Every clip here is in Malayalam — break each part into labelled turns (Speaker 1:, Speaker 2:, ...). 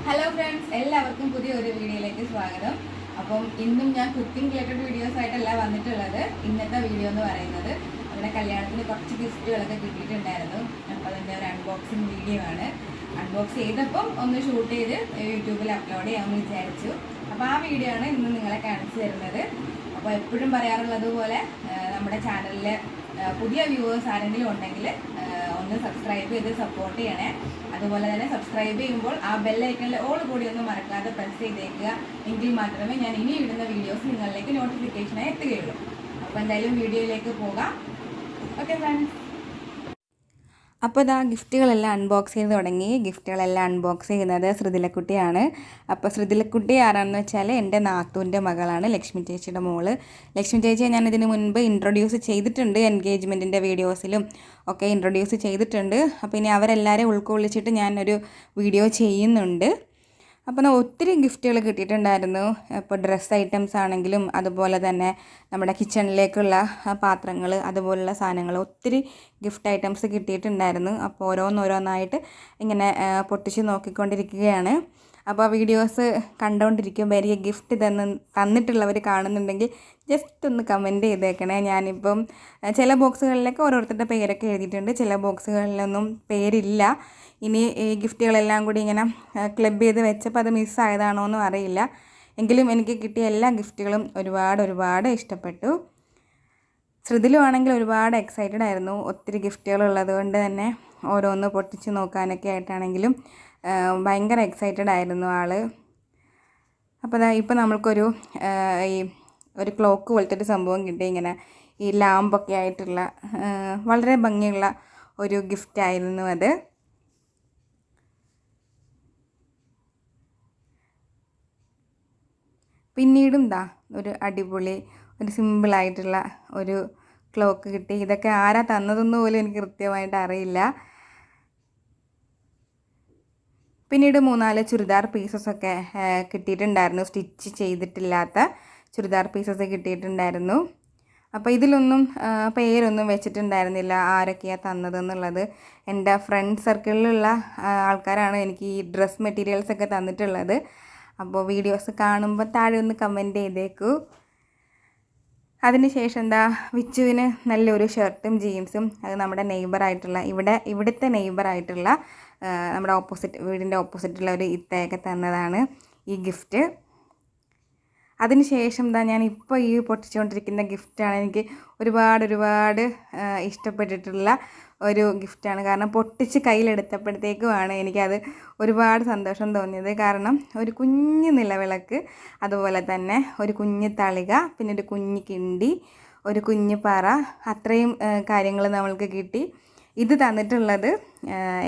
Speaker 1: ഹലോ ഫ്രണ്ട്സ് എല്ലാവർക്കും പുതിയ ഒരു വീഡിയോയിലേക്ക് സ്വാഗതം. അപ്പം ഇന്നും ഞാൻ കുക്കിംഗ് റിലേറ്റഡ് വീഡിയോസ് ആയിട്ടല്ല വന്നിട്ടുള്ളത്. ഇന്നത്തെ വീഡിയോ എന്ന് പറയുന്നത് നമ്മുടെ കല്യാണത്തിന് കുറച്ച് ഗിഫ്റ്റുകളൊക്കെ കിട്ടിയിട്ടുണ്ടായിരുന്നു. അപ്പോൾ അതിന്റെ ഒരു അൺബോക്സിങ് വീഡിയോ ആണ്. അൺബോക്സ് ചെയ്തപ്പം ഒന്ന് ഷൂട്ട് ചെയ്ത് യൂട്യൂബിൽ അപ്ലോഡ് ചെയ്യാമെന്ന് വിചാരിച്ചു. അപ്പോൾ ആ വീഡിയോ ആണ് ഇന്ന് നിങ്ങളെ കാണിച്ചു തരുന്നത്. അപ്പോൾ എപ്പോഴും പറയാറുള്ളത് പോലെ നമ്മുടെ ചാനലിൽ പുതിയ വ്യൂവേഴ്സ് ആരെങ്കിലും ഉണ്ടെങ്കിൽ ഒന്ന് സബ്സ്ക്രൈബ് ചെയ്ത് സപ്പോർട്ട് ചെയ്യണേ. അതുപോലെ തന്നെ സബ്സ്ക്രൈബ് ചെയ്യുമ്പോൾ ആ ബെല്ലൈക്കണിൽ ഓൾ കൂടി ഒന്നും മറക്കാതെ പ്രസ് ചെയ്തേക്കുക. എങ്കിൽ മാത്രമേ ഞാൻ ഇനി ഇടുന്ന വീഡിയോസ് നിങ്ങളിലേക്ക് നോട്ടിഫിക്കേഷനായി എത്തുകയുള്ളൂ. അപ്പോൾ എന്തായാലും വീഡിയോയിലേക്ക് പോകാം. ഓക്കെ ഫ്രണ്ട്സ് അപ്പോൾ ഇതാ ഗിഫ്റ്റുകളെല്ലാം അൺബോക്സ് ചെയ്ത് തുടങ്ങി. ഗിഫ്റ്റുകളെല്ലാം അൺബോക്സ് ചെയ്യുന്നത് ശ്രുതിലക്കുട്ടിയാണ്. അപ്പോൾ ശ്രുതിലക്കുട്ടി ആരാണെന്ന് വെച്ചാൽ എന്റെ നാത്തൂന്റെ മകളാണ് ലക്ഷ്മി ചേച്ചിയുടെ മോൾ. ലക്ഷ്മി ചേച്ചിയെ ഞാൻ ഇതിന് മുൻപ് ഇൻട്രൊഡ്യൂസ് ചെയ്തിട്ടുണ്ട് എൻഗേജ്മെന്റിന്റെ വീഡിയോസിലും ഒക്കെ ഇൻട്രൊഡ്യൂസ് ചെയ്തിട്ടുണ്ട്. അപ്പോൾ ഇനി അവരെല്ലാവരെയും ഉൾക്കൊള്ളിച്ചിട്ട് ഞാനൊരു വീഡിയോ ചെയ്യുന്നുണ്ട്. അപ്പോൾ ഒത്തിരി ഗിഫ്റ്റുകൾ കിട്ടിയിട്ടുണ്ടായിരുന്നു. ഇപ്പോൾ ഡ്രസ്സ് ഐറ്റംസ് ആണെങ്കിലും അതുപോലെ തന്നെ നമ്മുടെ കിച്ചണിലേക്കുള്ള പാത്രങ്ങൾ അതുപോലുള്ള സാധനങ്ങൾ ഒത്തിരി ഗിഫ്റ്റ് ഐറ്റംസ് കിട്ടിയിട്ടുണ്ടായിരുന്നു. അപ്പോൾ ഓരോന്നോരോന്നായിട്ട് ഇങ്ങനെ പൊട്ടിച്ച് നോക്കിക്കൊണ്ടിരിക്കുകയാണ്. അപ്പോൾ വീഡിയോസ് കണ്ടുകൊണ്ടിരിക്കുമ്പോൾ എനിക്ക് ഗിഫ്റ്റ് തന്ന് തന്നിട്ടുള്ളവർ കാണുന്നുണ്ടെങ്കിൽ ജസ്റ്റ് ഒന്ന് കമന്റ് ചെയ്തേക്കണേ. ഞാനിപ്പം ചില ബോക്സുകളിലൊക്കെ ഓരോരുത്തരുടെ പേരൊക്കെ എഴുതിയിട്ടുണ്ട്. ചില ബോക്സുകളിലൊന്നും പേരില്ല. ഇനി ഈ ഗിഫ്റ്റുകളെല്ലാം കൂടി ഇങ്ങനെ ക്ലബ് ചെയ്ത് വെച്ചപ്പോൾ അത് മിസ്സായതാണോ എന്നും അറിയില്ല. എങ്കിലും എനിക്ക് കിട്ടിയ എല്ലാ ഗിഫ്റ്റുകളും ഒരുപാട് ഒരുപാട് ഇഷ്ടപ്പെട്ടു. ശ്രുതിലുവാണെങ്കിൽ ഒരുപാട് എക്സൈറ്റഡ് ആയിരുന്നു. ഒത്തിരി ഗിഫ്റ്റുകൾ ഉള്ളത് കൊണ്ട് തന്നെ. ഓരോന്ന് പൊട്ടിച്ച് നോക്കാനൊക്കെ ആയിട്ടാണെങ്കിലും ഭയങ്കര എക്സൈറ്റഡ് ആയിരുന്നു ആൾ. അപ്പോൾ അതാ ഇപ്പോൾ നമ്മൾക്കൊരു ഈ ഒരു ക്ലോക്ക് പോലത്തെ ഒരു സംഭവം കിട്ടി ഇങ്ങനെ. ഈ ലാമ്പൊക്കെ ആയിട്ടുള്ള വളരെ ഭംഗിയുള്ള ഒരു ഗിഫ്റ്റ് ആയിരുന്നു അത്. പിന്നീടും ദാ ഒരു അടിപൊളി ഒരു സിമ്പിളായിട്ടുള്ള ഒരു ക്ലോക്ക് കിട്ടി. ഇതൊക്കെ ആരാ തന്നതെന്ന് പോലും എനിക്ക് കൃത്യമായിട്ട് അറിയില്ല. പിന്നീട് മൂന്നാൽ ചുരിദാർ പീസസൊക്കെ കിട്ടിയിട്ടുണ്ടായിരുന്നു. സ്റ്റിച്ച് ചെയ്തിട്ടില്ലാത്ത ചുരിദാർ പീസസ് കിട്ടിയിട്ടുണ്ടായിരുന്നു. അപ്പോൾ ഇതിലൊന്നും പേരൊന്നും വെച്ചിട്ടുണ്ടായിരുന്നില്ല ആരൊക്കെയാണ് തന്നതെന്നുള്ളത് എന്റെ ഫ്രണ്ട് സർക്കിളിലുള്ള ആൾക്കാരാണ് എനിക്ക് ഈ ഡ്രസ് മെറ്റീരിയൽസ് ഒക്കെ തന്നിട്ടുള്ളത്. അപ്പോൾ വീഡിയോസ് കാണുമ്പോൾ താഴെ ഒന്ന് കമന്റ് ചെയ്തേക്കൂ. അതിനുശേഷം എന്താ വിച്ചുവിന് നല്ലൊരു ഷർട്ടും ജീൻസും അത് നമ്മുടെ നെയ്ബറായിട്ടുള്ള ഇവിടെ ഇവിടുത്തെ നെയ്ബറായിട്ടുള്ള നമ്മുടെ ഓപ്പോസിറ്റ് വീടിന്റെ ഓപ്പോസിറ്റുള്ള ഒരു ഇത്തയൊക്കെ തന്നതാണ് ഈ ഗിഫ്റ്റ്. അതിനുശേഷം എന്താ ഞാൻ ഇപ്പോൾ ഈ പൊട്ടിച്ചുകൊണ്ടിരിക്കുന്ന ഗിഫ്റ്റാണ് എനിക്ക് ഒരുപാട് ഒരുപാട് ഇഷ്ടപ്പെട്ടിട്ടുള്ള ഒരു ഗിഫ്റ്റാണ്. കാരണം പൊട്ടിച്ച് കയ്യിലെടുത്തപ്പോഴത്തേക്കുമാണ് എനിക്കത് ഒരുപാട് സന്തോഷം തോന്നിയത്. കാരണം ഒരു കുഞ്ഞ് നിലവിളക്ക് അതുപോലെ തന്നെ ഒരു കുഞ്ഞ് തളിക പിന്നെ ഒരു കുഞ്ഞ് കിണ്ടി ഒരു കുഞ്ഞ് പറ അത്രയും കാര്യങ്ങൾ നമ്മൾക്ക് കിട്ടി. ഇത് തന്നിട്ടുള്ളത്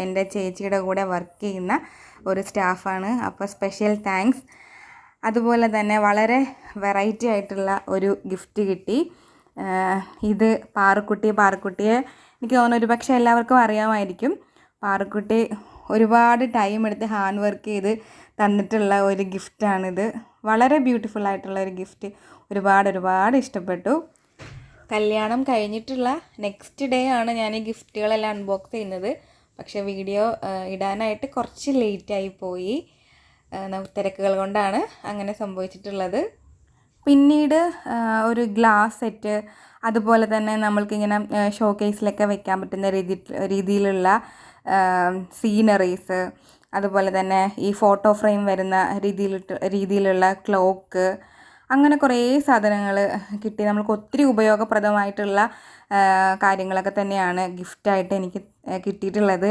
Speaker 1: എന്റെ ചേച്ചിയുടെ കൂടെ വർക്ക് ചെയ്യുന്ന ഒരു സ്റ്റാഫാണ്. അപ്പോൾ സ്പെഷ്യൽ താങ്ക്സ് അതുപോലെ തന്നെ വളരെ വെറൈറ്റി ആയിട്ടുള്ള ഒരു ഗിഫ്റ്റ് കിട്ടി. ഇത് പാറുക്കുട്ടി പാറുക്കുട്ടിയെ എനിക്ക് തോന്നുന്നു ഒരു പക്ഷേ എല്ലാവർക്കും അറിയാമായിരിക്കും. പാറുക്കുട്ടി ഒരുപാട് ടൈം എടുത്ത് ഹാൻഡ് വർക്ക് ചെയ്ത് തന്നിട്ടുള്ള ഒരു ഗിഫ്റ്റാണിത് വളരെ ബ്യൂട്ടിഫുൾ ആയിട്ടുള്ള ഒരു ഗിഫ്റ്റ് ഒരുപാട് ഒരുപാട് ഇഷ്ടപ്പെട്ടു. കല്യാണം കഴിഞ്ഞിട്ടുള്ള നെക്സ്റ്റ് ഡേ ആണ് ഞാൻ ഈ ഗിഫ്റ്റുകളെല്ലാം അൺബോക്സ് ചെയ്യുന്നത്. പക്ഷേ വീഡിയോ ഇടാനായിട്ട് കുറച്ച് ലേറ്റായി പോയി. തിരക്കുകൾ കൊണ്ടാണ് അങ്ങനെ സംഭവിച്ചിട്ടുള്ളത്. പിന്നീട് ഒരു ഗ്ലാസ് സെറ്റ് അതുപോലെ തന്നെ നമ്മൾക്കിങ്ങനെ ഷോ കേസിലൊക്കെ വെക്കാൻ പറ്റുന്ന രീതി രീതിയിലുള്ള സീനറീസ് അതുപോലെ തന്നെ ഈ ഫോട്ടോ ഫ്രെയിം വരുന്ന രീതിയിലിട്ട് രീതിയിലുള്ള ക്ലോക്ക് അങ്ങനെ കുറേ സാധനങ്ങൾ കിട്ടി. നമ്മൾക്ക് ഒത്തിരി ഉപയോഗപ്രദമായിട്ടുള്ള കാര്യങ്ങളൊക്കെ തന്നെയാണ് ഗിഫ്റ്റായിട്ട് എനിക്ക് കിട്ടിയിട്ടുള്ളത്.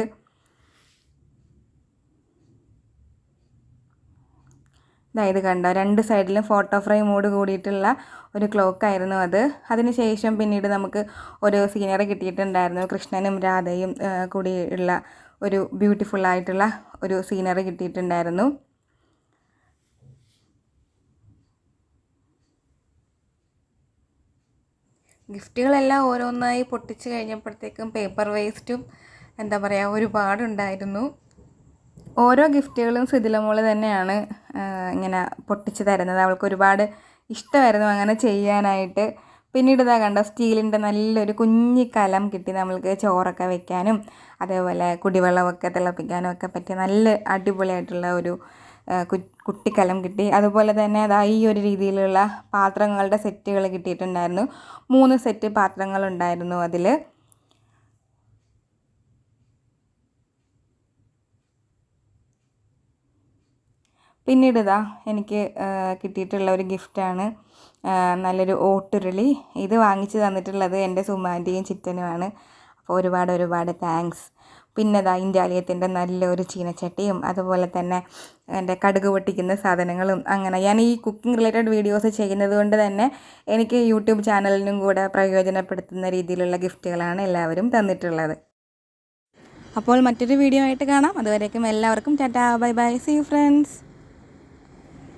Speaker 1: ഇതായത് കണ്ടോ? രണ്ട് സൈഡിലും ഫോട്ടോ ഫ്രെയിം ഫ്രെയിമോട് കൂടിയിട്ടുള്ള ഒരു ക്ലോക്കായിരുന്നു അത്. അതിനുശേഷം പിന്നീട് നമുക്ക് ഒരു സീനറി കിട്ടിയിട്ടുണ്ടായിരുന്നു. കൃഷ്ണനും രാധയും കൂടിയുള്ള ഒരു ബ്യൂട്ടിഫുൾ ആയിട്ടുള്ള ഒരു സീനറി കിട്ടിയിട്ടുണ്ടായിരുന്നു. ഗിഫ്റ്റുകളെല്ലാം ഓരോന്നായി പൊട്ടിച്ച് കഴിഞ്ഞപ്പോഴത്തേക്കും പേപ്പർ വേസ്റ്റും എന്താ പറയുക ഒരുപാടുണ്ടായിരുന്നു. ഓരോ ഗിഫ്റ്റുകളും സുതിലമോൾ തന്നെയാണ് ഇങ്ങനെ പൊട്ടിച്ച് തരുന്നത്. അവൾക്ക് ഒരുപാട് ഇഷ്ടമായിരുന്നു അങ്ങനെ ചെയ്യാനായിട്ട്. പിന്നീട് ഇതാ കണ്ട സ്റ്റീലിന്റെ നല്ലൊരു കുഞ്ഞി കലം കിട്ടി നമ്മൾക്ക് ചോറൊക്കെ വെക്കാനും അതേപോലെ കുടിവെള്ളമൊക്കെ തിളപ്പിക്കാനും ഒക്കെ പറ്റിയ നല്ല അടിപൊളിയായിട്ടുള്ള ഒരു കുട്ടിക്കലം കിട്ടി. അതുപോലെ തന്നെ അതാ ഈ ഒരു രീതിയിലുള്ള പാത്രങ്ങളുടെ സെറ്റുകൾ കിട്ടിയിട്ടുണ്ടായിരുന്നു. മൂന്ന് സെറ്റ് പാത്രങ്ങളുണ്ടായിരുന്നു അതിൽ പിന്നീട് ഇതാ എനിക്ക് കിട്ടിയിട്ടുള്ള ഒരു ഗിഫ്റ്റാണ് നല്ലൊരു ഓട്ടുരുളി. ഇത് വാങ്ങിച്ചു തന്നിട്ടുള്ളത് എന്റെ സുമാന്റെയും ചിറ്റനുമാണ്. അപ്പോൾ ഒരുപാട് ഒരുപാട് താങ്ക്സ് പിന്നെ ഇതാ ഇന്ത്യാലയത്തിന്റെ നല്ലൊരു ചീനച്ചട്ടിയും അതുപോലെ തന്നെ എന്റെ കടുക് പൊട്ടിക്കുന്ന സാധനങ്ങളും അങ്ങനെ ഞാൻ ഈ കുക്കിംഗ് റിലേറ്റഡ് വീഡിയോസ് ചെയ്യുന്നത് കൊണ്ട് തന്നെ എനിക്ക് യൂട്യൂബ് ചാനലിനും കൂടെ പ്രയോജനപ്പെടുത്തുന്ന രീതിയിലുള്ള ഗിഫ്റ്റുകളാണ് എല്ലാവരും തന്നിട്ടുള്ളത്. അപ്പോൾ മറ്റൊരു വീഡിയോ ആയിട്ട് കാണാം. അതുവരേക്കും എല്ലാവർക്കും tata. Bye bye. See friends